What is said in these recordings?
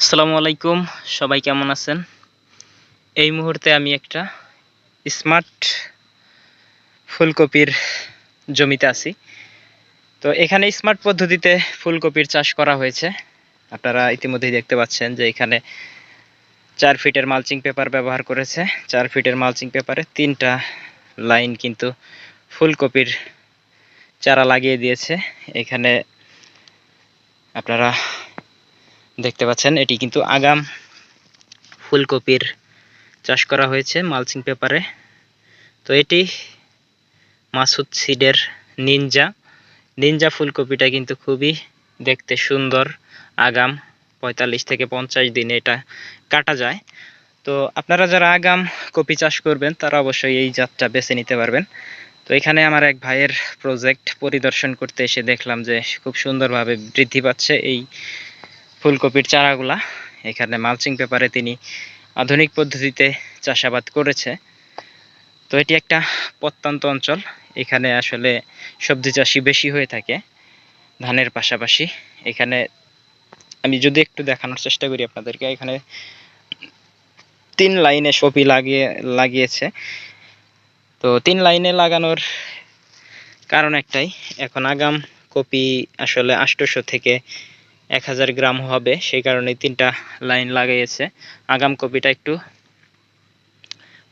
আসসালামু আলাইকুম, সবাই কেমন আছেন? এই মুহূর্তে আমি একটা স্মার্ট ফুলকপির জমিতে আছি। তো এখানে স্মার্ট পদ্ধতিতে ফুলকপির চাষ করা হয়েছে। আপনারা ইতিমধ্যেই দেখতে পাচ্ছেন যে এখানে চার ফিটের মালচিং পেপার ব্যবহার করেছে। চার ফিটের মালচিং পেপারে তিনটা লাইন কিন্তু ফুলকপির চারা লাগিয়ে দিয়েছে। এখানে আপনারা দেখতে পাচ্ছেন, এটি কিন্তু আগাম ফুলকপির চাষ করা হয়েছে মালচিং পেপারে। তো এটি মাসুদ সিডের নিনজা। নিনজা ফুলকপিটা কিন্তু খুবই দেখতে সুন্দর, আগাম পঁয়তাল্লিশ থেকে পঞ্চাশ দিনে এটা কাটা যায়। তো আপনারা যারা আগাম কপি চাষ করবেন, তারা অবশ্যই এই জাতটা বেছে নিতে পারবেন। তো এখানে আমার এক ভাইয়ের প্রজেক্ট পরিদর্শন করতে এসে দেখলাম যে খুব সুন্দরভাবে বৃদ্ধি পাচ্ছে এই ফুলকপির চারাগুলা। এখানে মালচিং পেপারে তিনি আধুনিক পদ্ধতিতে চাষাবাদ করেছে। তো এটি একটা প্রত্যন্ত অঞ্চল। এখানে আসলে সবজি চাষি বেশি হয়ে থাকে ধানের পাশাপাশি। এখানে আমি যদি একটু দেখানোর চেষ্টা করি আপনাদেরকে, এখানে তিন লাইনে সপি লাগিয়ে, লাগিয়েছে। তো তিন লাইনে লাগানোর কারণ একটাই, এখন আগাম কপি আসলে আষ্টশো থেকে এক হাজার গ্রাম হবে, সেই কারণে তিনটা লাইন লাগাইয়েছে। আগাম কপিটা একটু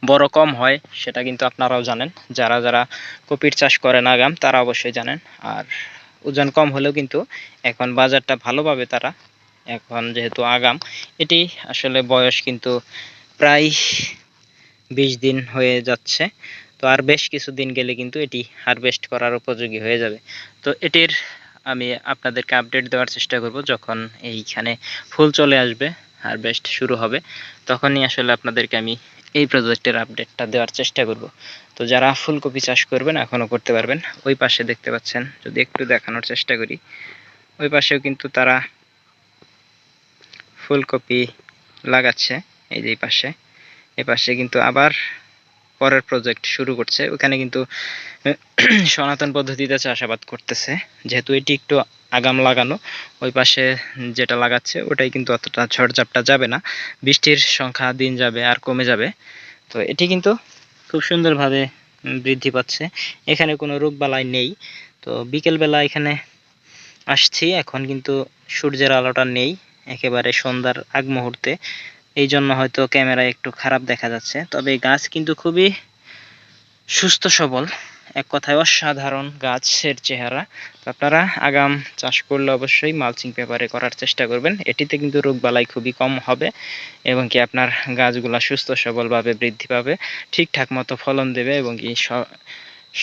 বড় কম হয়, সেটা কিন্তু আপনারাও জানেন। যারা যারা কপির চাষ করেন আগাম, তারা অবশ্যই জানেন। আর ওজন কম হলেও কিন্তু এখন বাজারটা ভালোভাবে তারা এখন যেহেতু আগাম, এটি আসলে বয়স কিন্তু প্রায় বিশ দিন হয়ে যাচ্ছে। তো আর বেশ কিছুদিন গেলে কিন্তু এটি হারভেস্ট করার উপযোগী হয়ে যাবে। তো এটির আমি আপনাদেরকে আপডেট দেওয়ার চেষ্টা করব যখন এইখানে ফুল চলে আসবে হারভেস্ট শুরু হবে, তখনই আসলে আপনাদেরকে আমি এই প্রজেক্টের আপডেটটা দেওয়ার চেষ্টা করব। তো যারা ফুলকপি চাষ করবেন এখনও করতে পারবেন, ওই পাশে দেখতে পাচ্ছেন, যদি একটু দেখানোর চেষ্টা করি, ওই পাশেও কিন্তু তারা ফুলকপি লাগাচ্ছে, এই যে পাশে, এই পাশে কিন্তু আবার পরের প্রজেক্ট শুরু করছে। ওখানে কিন্তু, সনাতন পদ্ধতিতে চাষাবাদ করতেছে। যেহেতু এটি একটু আগাম লাগানো, ওই পাশে যেটা লাগাচ্ছে, ওটাই কিন্তু অতটা ঝড়ঝাপটা যাবে না। বৃষ্টির সংখ্যা দিন যাবে আর কমে যাবে। তো এটি কিন্তু খুব সুন্দরভাবে বৃদ্ধি পাচ্ছে। এখানে কোনো রোগবালাই নেই। তো বিকেলবেলা এখানে আসছি। এখন কিন্তু সূর্যের আলোটা নেই। একেবারে সন্ধ্যার আগ মুহূর্তে এই জন্য হয়তো ক্যামেরা একটু খারাপ দেখা যাচ্ছে। তবে গাছ কিন্তু খুবই সুস্থ সবল। এক কথায় অসাধারণ গাছের চেহারা। আপনারা আগাম চাষ করলে অবশ্যই মালচিং পেপারে করার চেষ্টা করবেন। এটিতে কিন্তু রোগবালাই খুবই কম হবে এবং কি আপনার গাছগুলা সুস্থ সবলভাবে বৃদ্ধি পাবে, ঠিকঠাক মতো ফলন দেবে এবং কি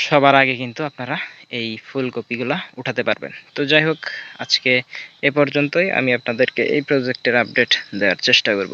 সবার আগে কিন্তু আপনারা এই ফুলকপিগুলা উঠাতে পারবেন। তো যাই হোক, আজকে এ পর্যন্তই। আমি আপনাদেরকে এই প্রজেক্টের আপডেট দেওয়ার চেষ্টা করব।